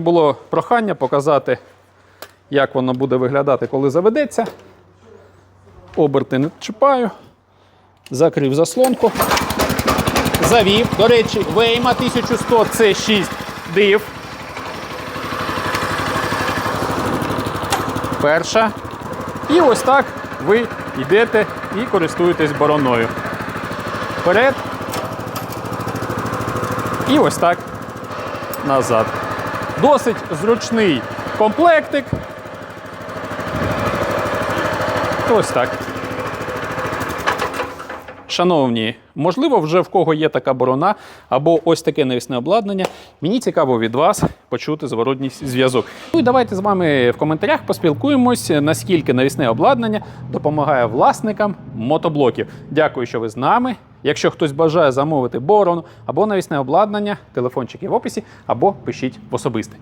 Було прохання показати, як воно буде виглядати, коли заведеться. Оберти не чіпаю. Закрив заслонку. Завів. До речі, Вейма 1100 це 6 див. Перша. І ось так ви йдете і користуєтесь бороною. Вперед. І ось так назад. Досить зручний комплектик. Ось так. Шановні, можливо, вже в кого є така борона або ось таке навісне обладнання. Мені цікаво від вас почути зворотній зв'язок. Ну і давайте з вами в коментарях поспілкуємось, наскільки навісне обладнання допомагає власникам мотоблоків. Дякую, що ви з нами. Якщо хтось бажає замовити борону або навісне обладнання, телефончики в описі, або пишіть в особистий.